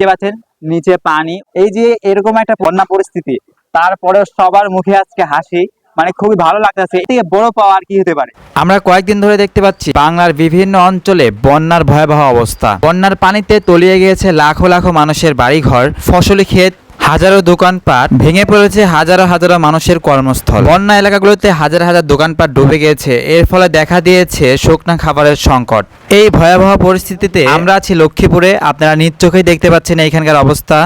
দেখতে পাচ্ছেন, নিচে পানি। এই যে এরকম একটা বন্যা পরিস্থিতি তারপরে সবার মুখে আজকে হাসি মানে খুবই ভালো লাগতেছে। এর থেকে বড় পাওয়ার কি হতে পারে? আমরা কয়েকদিন ধরে দেখতে পাচ্ছি, বাংলার বিভিন্ন অঞ্চলে বন্যার ভয়াবহ অবস্থা। বন্যার পানিতে তলিয়ে গিয়েছে লাখো লাখো মানুষের বাড়িঘর, ফসলি ক্ষেত হাজারো দোকানপাট ভেঙে পড়েছে হাজারো হাজারো মানুষের কর্মস্থল। বন্যা এলাকাগুলোতে হাজার হাজার দোকানপাট ডুবে গিয়েছে। এর ফলে দেখা দিয়েছে শুকনা খাবারের সংকট। এই ভয়াবহ পরিস্থিতিতে আমরা আছি লক্ষ্মীপুরে। আপনারা নিজ চোখেই দেখতে পাচ্ছেন এখানকার অবস্থা।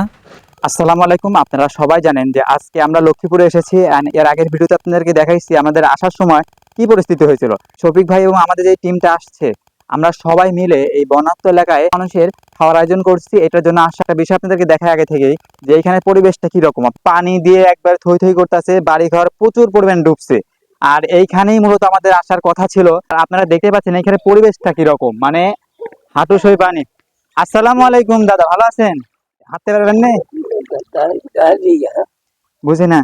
আসসালামু আলাইকুম। আপনারা সবাই জানেন যে আজকে আমরা লক্ষ্মীপুরে এসেছি এর আগের ভিডিওতে আপনাদেরকে দেখাইছি আমাদের আসার সময় কি পরিস্থিতি হয়েছিল। শফিক ভাই এবং আমাদের যে টিমটা আসছে আমরা সবাই মিলে এই বনাত্ম এলাকায় মানুষের খাওয়ার আয়োজন করছি এটার জন্য আসা একটা বিষয় আপনাদেরকে দেখা আগে থেকেই যে এখানে পরিবেশটা কি রকম পানি দিয়ে একবার থই থই করতেছে বাড়িঘর প্রচুর পরিমাণ ডুবছে আর এইখানেই মূলত আমাদের আসার কথা ছিল আপনারা দেখতে পাচ্ছেন এখানে পরিবেশটা কি রকম মানে হাঁটুসই পানি আসসালামু আলাইকুম দাদা ভালো আছেন হাঁটতে পারবেন না বুঝি না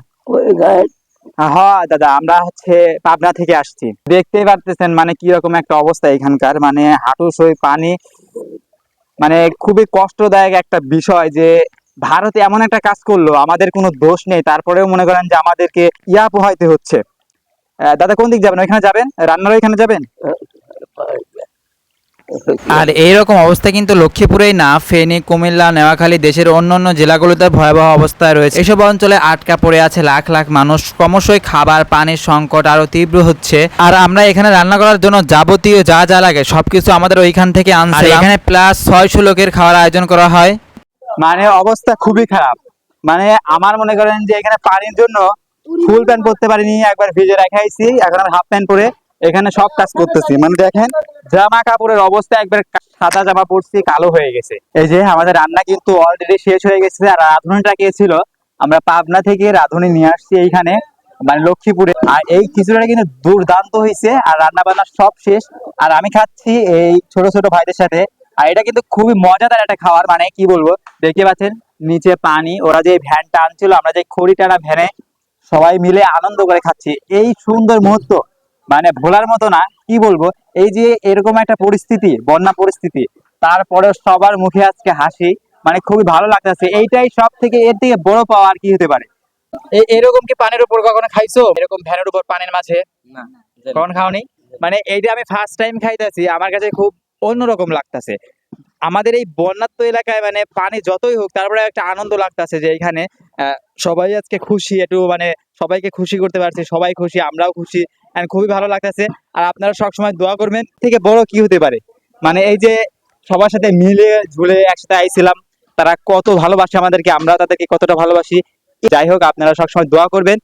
হ্যাঁ দাদা, আমরা হচ্ছে পাবনা থেকে আসছি। দেখতেই পারতেছেন মানে কি রকম একটা অবস্থা এখানকার। মানে হাঁটু সই পানি মানে খুবই কষ্টদায়ক একটা বিষয় যে ভারতে এমন একটা কাজ করল, আমাদের কোনো দোষ নেই। তারপরেও মনে করেন যে আমাদেরকে ইয়া পোহাইতে হচ্ছে। দাদা কোন দিক যাবেন? ওইখানে যাবেন? রান্নার ওইখানে যাবেন? আর এইরকম অবস্থা কিন্তু লক্ষ্মীপুরেই না ফেনী কুমিল্লা নেওয়াখালী দেশের অন্যান্য জেলাগুলোতে ভয়াবহ অবস্থায় রয়েছে। এসব অঞ্চলে আটকা পড়ে আছে লাখ লাখ মানুষ। ক্রমশই খাবার পানির সংকট আরও তীব্র হচ্ছে। আর আমরা এখানে রান্না করার জন্য যাবতীয় যা যা লাগে সবকিছু আমাদের ওইখান থেকে আনছি এখানে প্লাস ছয়শো লোকের খাওয়ার আয়োজন করা হয়। মানে অবস্থা খুবই খারাপ। মানে আমার মনে করেন যে এখানে পানির জন্য ফুল প্যান্ট পরতে পারিনি একবার ভিজে রাখাইছি এখন হাফ প্যান্ট পরে এখানে সব কাজ করতেছি। মানে দেখেন জামা কাপড়ের অবস্থা একবার সাদা জামা পরছি কালো হয়ে গেছে। এই যে আমাদের রান্না কিন্তু অলরেডি শেষ হয়ে গেছে। আর রাঁধুনিটা কে ছিল? আমরা পাবনা থেকে রাঁধুনি নিয়ে আসছি এইখানে মানে লক্ষ্মীপুরে। আর এই খিচুড়িটা কিন্তু দুর্দান্ত হয়েছে আর রান্না বান্না সব শেষ। আর আমি খাচ্ছি এই ছোট ছোট ভাইদের সাথে। আর এটা কিন্তু খুবই মজাদার একটা খাবার মানে কি বলব? দেখতে পাচ্ছেন নিচে পানি ওরা যে ভ্যানটা আনছিল আমরা যে খড়ি টানা ভ্যানে সবাই মিলে আনন্দ করে খাচ্ছি। এই সুন্দর মুহূর্ত। মানে ভোলার মতো না কি বলব? এই যে এরকম একটা পরিস্থিতি বন্যা পরিস্থিতি তারপরে সবার মুখে আজকে হাসি মানে খুবই ভালো লাগতেছে। এইটাই সব থেকে এর থেকে বড় পাওয়া আর কি হতে পারে। এরকম কি পানির উপর কখনো খাইছো? এরকম ভ্যানের উপর পানির মাঝে? না কখন খাওনি? মানে এইটা আমি ফার্স্ট টাইম খাইতেছি আমার কাছে খুব অন্যরকম লাগতেছে। আমাদের এই বন্যাত্ম এলাকায় মানে পানি যতই হোক তারপরে একটা আনন্দ লাগতেছে যে এখানে আহ, সবাই আজকে খুশি একটু মানে সবাইকে খুশি করতে পারছি সবাই খুশি আমরাও খুশি। And খুবই ভালো লাগতেছে। আর আপনারা সবসময় দোয়া করবেন, থেকে বড় কি হতে পারে? মানে এই যে সবার সাথে মিলে ঝুলে একসাথে আইছিলাম, তারা কত ভালোবাসে আমাদেরকে, আমরা তাদেরকে কতটা ভালোবাসি। যাই হোক, আপনারা সবসময় দোয়া করবেন।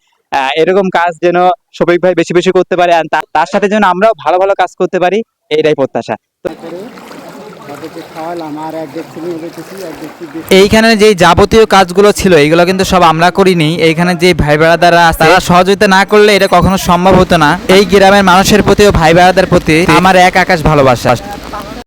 এরকম কাজ যেন শফিক ভাই বেশি বেশি করতে পারে আর তার সাথে যেন আমরাও ভালো ভালো কাজ করতে পারি এটাই প্রত্যাশা। খাওয়ালাম আর এক এক এইখানে যে যাবতীয় কাজগুলো ছিল এগুলো কিন্তু সব আমরা করিনি। এইখানে যে ভাই বেড়াদাররা আছে তারা সহযোগিতা না করলে এটা কখনো সম্ভব হতো না। এই গ্রামের মানুষের প্রতি ও ভাই বেড়াদার প্রতি আমার এক আকাশ ভালোবাসা।